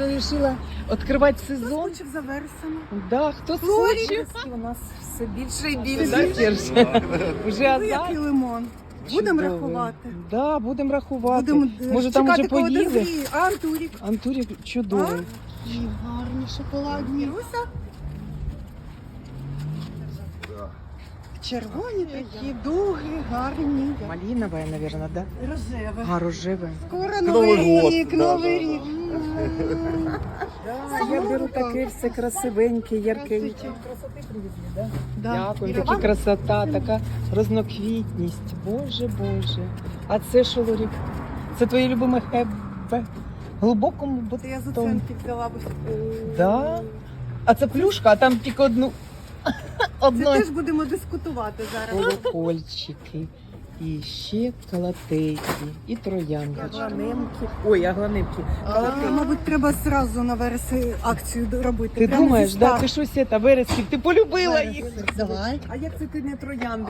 вже вирішила відкривати сезон. Хоче за вересом. Да, хто схоче. хоче. У нас все більше і більше. Вже Уже Ви лимон. Будемо рахувати. Да, будемо рахувати. Будемо е, Може там вже поїли? А, Антурік. Антурік чудовий. Гарні шоколадні. Руся? Червоні такі, дуги, гарні. Малінове, мабуть, да? Рожеве. А, рожеве. Скоро Новий новий год, рік, да, новий да, рік. Да, я беру таке все красивеньке, яркеньке. Да. Дякую, така красота, така розноквітність. Боже, Боже. А це що, Лорік? Це твоє любиме хебе? Глибокому Це я з бутон. оценки взяла б. Да? А це плюшка, а там тільки одну. Це теж будемо дискутувати зараз. Колокольчики. І ще калатейки, і троянки. Агланимки. Ой, агланимки. А, мабуть, треба зразу на вересі акцію робити. Ти Прямо зі думаєш, да? старту. Ти щось це, вересків, ти полюбила їх. Давай. А як це ти не троянди?